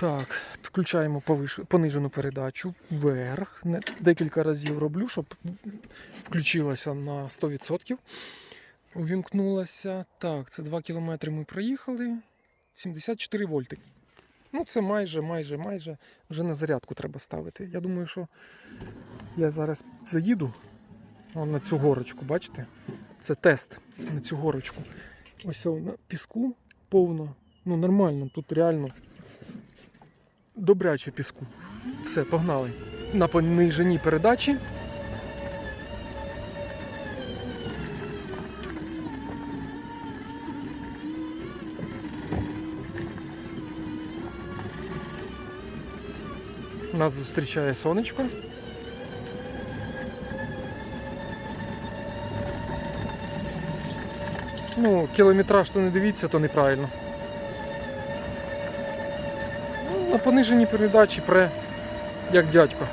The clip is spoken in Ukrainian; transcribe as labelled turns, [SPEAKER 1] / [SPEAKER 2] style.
[SPEAKER 1] Так, включаємо понижену передачу вверх. Декілька разів роблю, щоб включилася на 100%. Увімкнулася. Так, це 2 кілометри ми проїхали. 74 вольти. Ну, це майже, майже, майже вже на зарядку треба ставити. Я думаю, що я зараз заїду Вон на цю горочку, бачите? Це тест на цю горочку. Ось на піску повно. Ну, нормально, тут реально добряче піску. Все, погнали. На пониженій передачі. Нас зустрічає сонечко. Ну, кілометраж то не дивіться, то неправильно. На пониженій передачі пре як дядько.